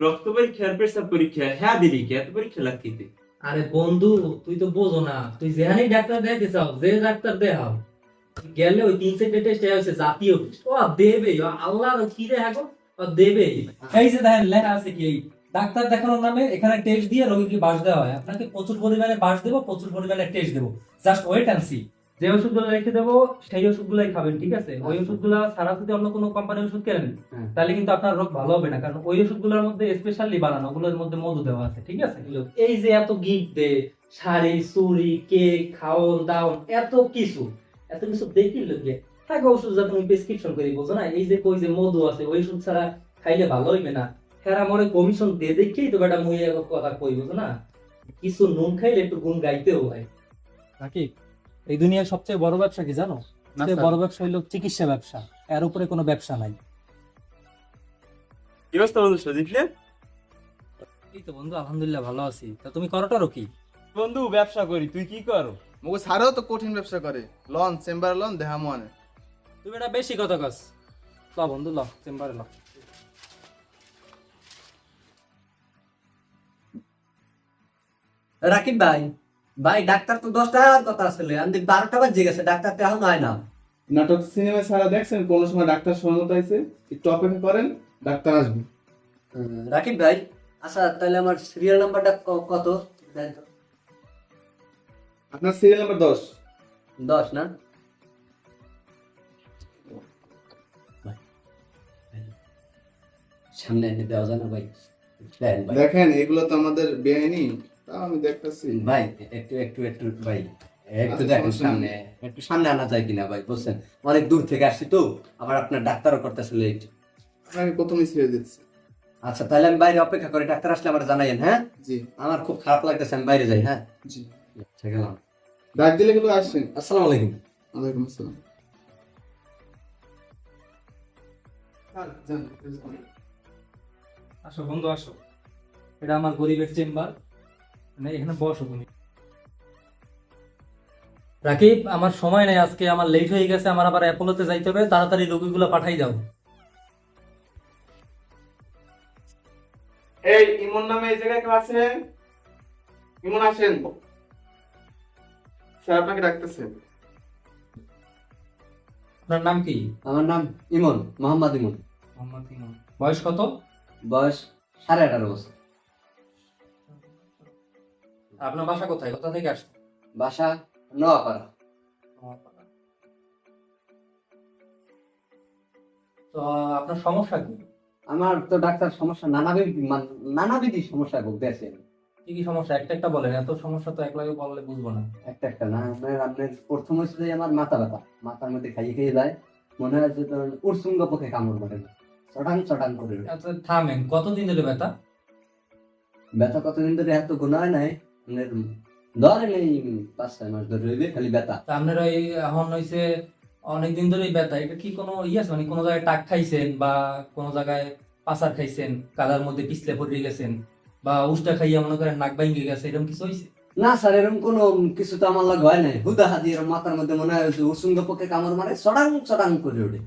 রক্ত পরীক্ষা আর পেশাব পরীক্ষা হ্যাঁ দিলি কি এত পরীক্ষা লাগতিতে আরে বন্ধু তুই তো বোঝো না। তুই যেখানেই ডাক্তার দেখতে চাও যে ডাক্তার দেখাও। গেলে ওই তিন চারটে টেস্ট হচ্ছে জাতীয় টেস্ট। ও দেবে আল্লাহ কি রে হাগো ও দেবে। এই যে দেখেন লেখা আছে কি ডাক্তার দেখানোর নামে এখানে টেস্ট দিয়ে রোগীকে বাস দেওয়া হয়। আপনাকে প্রচুর পরিমাণে বাস দেবো প্রচুর পরিমাণে টেস্ট দেবো। জাস্ট ওয়েট অ্যান্ড সি যে ওষুধগুলো রেখে দেবো সেই ওষুধগুলাই খাবেন ঠিক আছে? ওই ওষুধগুলো ছাড়া যদি অন্য কোনো কোম্পানির ওষুধ কেনেন হ্যাঁ। তাহলে কিন্তু আপনার রোগ ভালো হবে না কারণ ওই ওষুধগুলোর মধ্যে স্পেশালি বানানো ওগুলোর মধ্যে মধু দেওয়া আছে ঠিক আছে? এই যে এত গিফট দে শাড়ি চুড়ি কেক খাওন দাওন এত কিছু এত কিছু দেখি লোকে থাকে ওষুধ যা তুমি প্রেসক্রিপশন করে বোঝো না এই যে কই যে মধু আছে ওই ওষুধ ছাড়া খাইলে ভালো হইবে না। হেরা মনে কমিশন দিয়ে দেখেই তো বেটা মুই কথা কই বুঝো না? কিছু নুন খাইলে একটু গুণ গাইতেও হয়। নাকি এই দুনিয়ার সবচেয়ে বড় ব্যবসা কি জানো? সবচেয়ে বড় ব্যবসা হইল চিকিৎসা ব্যবসা। এর উপরে কোনো ব্যবসা নাই। কি অবস্থা বন্ধু সজিকলে এই তো বন্ধু আলহামদুলিল্লাহ ভালো আছি। তা তুমি করোটারও কি? বন্ধু ব্যবসা করি। তুই কি করো? মগো সারেও তো কঠিন ব্যবসা করে। লন চেম্বার লন দেহা মনে তুমি এটা বেশি কথা কস। ল বন্ধু ল চেম্বারে ল। রাকিব ভাই ভাই ডাক্তার তো দশটার কথা আসলে আমি বারোটা বাজে গেছে ডাক্তার তো এখন হয় না। নাটক সিনেমা সারা দেখছেন কোন সময় ডাক্তার সময় আইছে একটু অপেক্ষা করেন ডাক্তার আসবে। রাকিব ভাই আচ্ছা তাহলে আমার সিরিয়াল নাম্বারটা কত? আপনার সিরিয়াল নাম্বার দশ। দশ না? সামনে এনে দেওয়া যায় না ভাই। ভাই। দেখেন এগুলো তো আমাদের বেআইনি। তাও আমি দেখতেছি। ভাই একটু একটু একটু ভাই একটু আচ্ছা, দেখেন সামনে একটু সামনে আনা যায় কিনা ভাই বুঝছেন? অনেক দূর থেকে আসছি তো আবার আপনার ডাক্তারও করতেছে লেট আপনাকে প্রথমে ছেড়ে দিচ্ছি। আচ্ছা তাহলে আমি বাইরে অপেক্ষা করি ডাক্তার আসলে আমার জানাইয়েন হ্যাঁ? জি। আমার খুব খারাপ লাগতেছে আমি বাইরে যাই হ্যাঁ? জি। আচ্ছা গেলাম। ডাক দিলে কিন্তু আসছেন আসসালামু আলাইকুম। ওয়ালাইকুম আসসালাম। আসো বন্ধু আসো। এটা আমার গরিবের চেম্বার। মানে এখানে বসো তুমি। রাকিব আমার সময় নেই আজকে আমার লেট হয়ে গেছে আমার আবার অ্যাপোলোতে যাইতে হবে তাড়াতাড়ি রোগীগুলো পাঠাই দাও। এই ইমন নামে এই জায়গায় কেউ আছে? ইমন আসেন। স্যার আপনাকে ডাকতেছে। আপনার নাম কি? আমার নাম ইমন মোহাম্মদ ইমন। মোহাম্মদ ইমন। বয়স কত? বয়স সাড়ে আঠারো বছর। আপনার বাসা কোথায়? কোথা থেকে আসছে বাসা নোয়াপাড়া। তো আপনার সমস্যা কি? আমার তো ডাক্তার সমস্যা নানাবিধ নানাবিধি সমস্যা ভুগতেছে কি কি সমস্যা? একটা একটা বলেন এত সমস্যা তো একলাগে বললে বুঝব না। একটা একটা না আপনার আপনার প্রথম হচ্ছে যে আমার মাথা ব্যথা। মাথার মধ্যে খাইয়ে খেয়ে যায় মনে হয় যে ধরুন উৎসুঙ্গ পক্ষে কামড় মারে না। চটাং চটাং করে। আচ্ছা থামেন কতদিন ধরে ব্যথা? ব্যথা কতদিন ধরে এত গুণা হয় নাই ধরেন এই পাঁচ ছয় মাস ধরে রইবে খালি ব্যথা। আপনার এখন হইছে অনেকদিন ধরেই ব্যথা। এটা কি কোনো ইয়ে আছে? মানে কোনো জায়গায় টাক খাইছেন বা কোনো জায়গায় পাসার খাইছেন কাদার মধ্যে পিছলে পড়ে গেছেন বা উষ্টা খাইয়া মনে করেন নাক ভাঙ্গে গেছে এরকম কিছু হয়েছে না স্যার এরকম কোনো কিছু তো আমার লাগে হয় নাই। হুদা হাতি এরকম মাথার মধ্যে মনে হয় যে পক্ষে কামড় মারে চটাং চটাং করে ওঠে।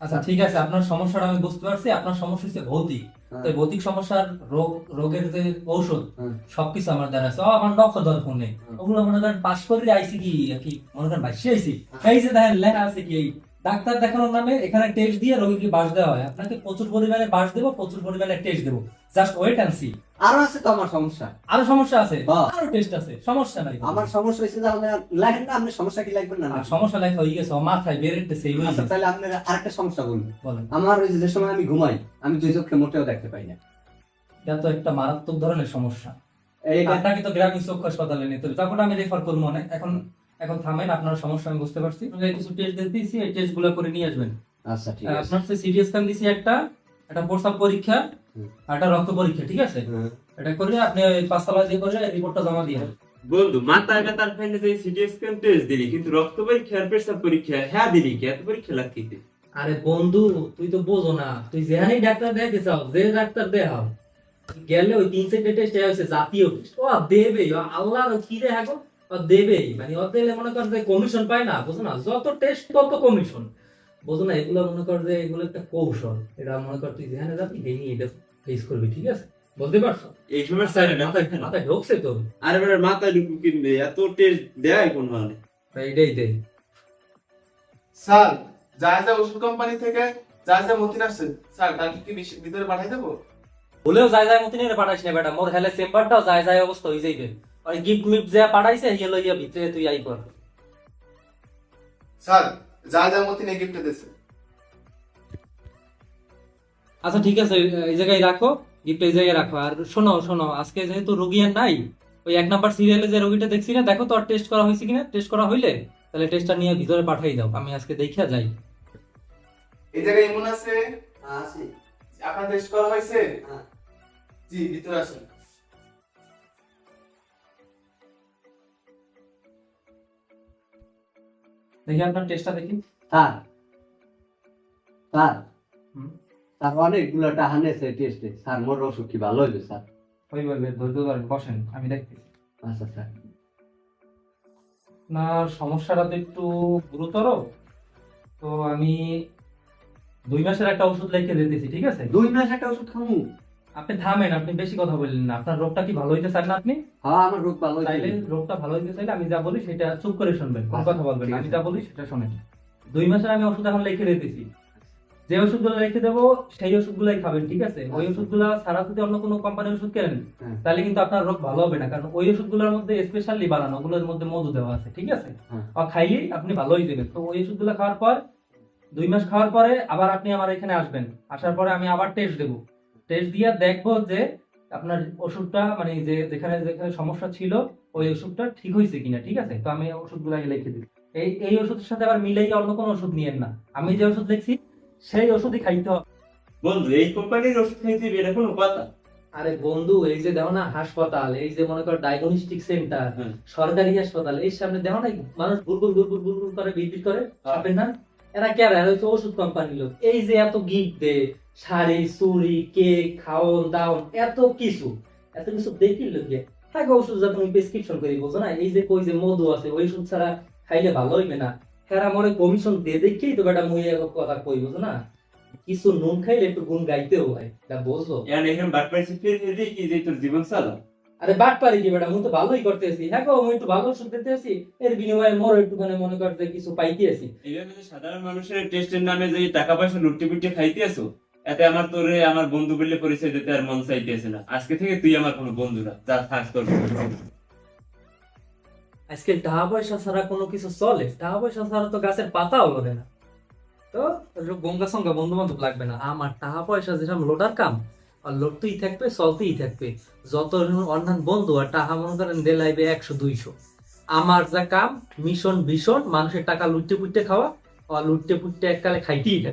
আচ্ছা ঠিক আছে আপনার সমস্যাটা আমি বুঝতে পারছি। আপনার সমস্যা হচ্ছে ভৌতিক। তো এই ভৌতিক সমস্যার রোগ রোগের যে ঔষধ হ্যাঁ। সবকিছু আমার দ্বারা আছে। আমার নক্ষ দরকার নেই। হ্যাঁ। ওগুলো মনে করেন পাশ করে আইসি কি কি মনে করেন ভাসি আইসি? এই যে দেখেন লেখা আছে কি এই ডাক্তার দেখানোর নামে এখানে টেস্ট দিয়ে রোগীকে বাস দেওয়া হয়। আপনাকে প্রচুর পরিমাণে বাস দেবো প্রচুর পরিমাণে টেস্ট দেবো। জাস্ট ওয়েট অ্যান্ড সি আরও আছে তো আমার সমস্যা। আরও সমস্যা আছে। আরও টেস্ট আছে। সমস্যা নাই। আমার সমস্যা যে লাগেন না আপনার সমস্যা কি লাগবে না? সমস্যা গেছে মাথায় এই আচ্ছা তাহলে আপনার আরেকটা সমস্যা বলুন। আমার ওই যে সময় আমি ঘুমাই আমি দুই চোখে মোটেও দেখতে পাই না। এটা তো একটা মারাত্মক ধরনের সমস্যা। এইটা আপনাকে তো গ্রামীণ চোখ হাসপাতালে নিতে হবে। তখন আমি রেফার করব না এখন এখন থামেন আপনার সমস্যা আমি বুঝতে পারছি। কিছু টেস্ট দিতেছি এই টেস্টগুলো করে নিয়ে আসবেন। আচ্ছা ঠিক আছে। আপনার সিরিয়াস স্ক্যান দিছি একটা। একটা প্রস্তাব পরীক্ষা। আর একটা রক্ত পরীক্ষা ঠিক আছে? হ্যাঁ। এটা করে আপনি পাঁচতলা দিয়ে করে রিপোর্টটা জমা দিয়ে। বন্ধু মাথা ব্যথার ফাইনে যে সিটি স্ক্যান টেস্ট দিলি কিন্তু রক্ত পরীক্ষা আর পেশাব পরীক্ষা হ্যাঁ দিলি কি? এত পরীক্ষা লাগতিতে আরে বন্ধু তুই তো বোঝো না। তুই যেখানেই ডাক্তার দেখতে চাও যে ডাক্তার দেখাও গেলে ওই তিন চারটে টেস্ট হচ্ছে জাতীয় টেস্ট ও দেবে আল্লাহ কি রে হাগো ও দেবেই। মানে ও দিলে মনে কর যে কমিশন পায় না বুঝো না? যত টেস্ট তত কমিশন বুঝো না এগুলো মনে কর যে এগুলো একটা কৌশল। এটা মনে কর তুই যেখানে যাবি এই নিয়ে এটা ফেস করবি ঠিক আছে? বুঝতে পারছ? এই সময় স্যার মাথায় মাথায় ঢুকছে তো। আরে বেটা মাথায় ঢুকু কিনবে? এত টেস্ট দেয় কোন মানে এইটাই দে স্যার যা যা ওষুধ কোম্পানি থেকে যা যা মতিন আসছে স্যার তাকে কি ভিতরে পাঠাই দেবো? বলেও যায় যায় মতো নিয়ে পাঠাইস না বেটা মোর হেলে চেম্বারটাও যায় যায় অবস্থা হয়ে যাইবে। ওই গিফট মিফট যা পাঠাইছে হিয়ে লইয়া ভিতরে তুই আই কর। স্যার যা যা মতিন এই গিফট দিয়েছে। আচ্ছা ঠিক আছে এই জায়গায় রাখো গিফট এই জায়গায় রাখো। আর শোনো শোনো আজকে যেহেতু রোগী আর নাই ওই এক নাম্বার সিরিয়ালে যে রোগীটা দেখছি না দেখো তো আর টেস্ট করা হয়েছে কিনা? টেস্ট করা হইলে তাহলে টেস্টটা নিয়ে ভিতরে পাঠাই দাও আমি আজকে দেখিয়া যাই। এই জায়গায় এমন আছে? আসি আপনার টেস্ট করা হয়েছে? হ্যাঁ। জি ভিতরে আসেন। দেখি আপনার টেস্টটা দেখি। স্যার হুম। স্যার অনেকগুলো টাকা নিয়েছে টেস্টে স্যার মোর অসুখ কি ভালো হইবে স্যার? ওই, ধৈর্য ধরেন বসেন আমি দেখতেছি। আচ্ছা স্যার। না সমস্যাটা তো একটু গুরুতর। তো আমি দুই মাসের একটা ওষুধ লিখে দিতেছি ঠিক আছে? দুই মাস একটা ওষুধ খামু? আপনি থামেন আপনি বেশি কথা বললেন না। আপনার রোগটা কি ভালো হইতে চান না আপনি? হ্যাঁ আমার রোগ ভালো চাইলে রোগটা ভালো হইতে চাইলে আমি যা বলি সেটা চুপ করে শুনবেন কোন আচ্ছা, কথা বলবেন আমি। যা বলি সেটা শোনেন। দুই মাসের আমি ওষুধ এখন লিখে দিতেছি। যে ওষুধগুলো লিখে দেবো সেই ওষুধগুলাই খাবেন ঠিক আছে? ওই আচ্ছা। ওষুধগুলো ছাড়া যদি অন্য কোনো কোম্পানির ওষুধ কেনেন হ্যাঁ। তাহলে কিন্তু আপনার রোগ ভালো হবে না। কারণ ওই ওষুধগুলোর মধ্যে স্পেশালি বানানো ওগুলোর মধ্যে মধু দেওয়া আছে ঠিক আছে? হ্যাঁ। আর খাইলেই আপনি ভালো হয়ে যাবেন তো ওই ওষুধগুলো খাওয়ার পর দুই মাস খাওয়ার পরে আবার আপনি আমার এখানে আসবেন। আসার পরে আমি আবার টেস্ট দেবো। টেস্ট দিয়ে দেখব যে আপনার ওষুধটা মানে যে যেখানে যেখানে সমস্যা ছিল ওই ওষুধটা ঠিক হয়েছে কিনা ঠিক আছে? তো আমি ওষুধগুলো আগে লিখে দিই। এই এই ওষুধের সাথে আবার মিলাই অন্য কোনো ওষুধ নিয়েন না। আমি যে ওষুধ লিখছি সেই ওষুধই খাইতে হবে। বন্ধু এই কোম্পানির ওষুধ খাইতে এটা কোনো কথা? আরে বন্ধু এই যে দেখো না হাসপাতাল এই যে মনে করো ডায়াগনস্টিক সেন্টার সরকারি হাসপাতাল এই সামনে দেখো না মানুষ গুরগুর গুরগুর গুরগুর করে বিড়বিড় করে হ্যাঁ। সাপের না? এরা কে এরা হচ্ছে ওষুধ কোম্পানির লোক। এই যে এত গিফট দে শাড়ি চুড়ি কেক খাওন দাওন এত কিছু। এত কিছু দেখি লোকে হ্যাঁ ওষুধ যা তুমি প্রেসক্রিপশন করে বলছো না এই যে কই যে মধু আছে ওই ওষুধ ছাড়া খাইলে ভালো হইবে না। মনে কমিশন দিয়ে দেখেই তো বেটা মুই এক কথা কই বুঝো না? কিছু নুন খাইলে একটু গুণ গাইতেও হয় তা বুঝলো এখন কি যে তোর জীবন চালা। আরে বাট পারি কি বেটা মুই তো ভালোই করতে আছি হ্যাঁ গো মুই একটু ভালো ওষুধ দিতে আছি এর বিনিময়ে মোর একটুখানি মনে করতে কিছু পাইতে আছি এইভাবে সাধারণ মানুষের টেস্টের নামে যে টাকা পয়সা লুটে পুটে খাইতে আসো এতে আমার তোরে, আমার বন্ধু বললে পরিচয় দিতে আর মন চাইতেছে না। আজকে থেকে তুই আমার কোনো বন্ধু না, যা থাক তোর। আজকে টাকা পয়সা ছাড়া কোনো কিছু চলে, টাকা পয়সা ছাড়া তো গাছের পাতাও লড়ে না। তো গঙ্গা সঙ্গা বন্ধু বান্ধব লাগবে না। আমার টাকা পয়সা যেরকম লোটার কাম, আর লড়তেই থাকবে, চলতেই থাকবে। যত অন্যান্য বন্ধু আর টাকা, মনে করেন দেলাইবে একশো, দুইশো। আমার যা কাম, মিশন, ভীষণ, মানুষের টাকা লুটতে পুটতে খাওয়া, আর লুটতে পুটতে এককালে খাইতেই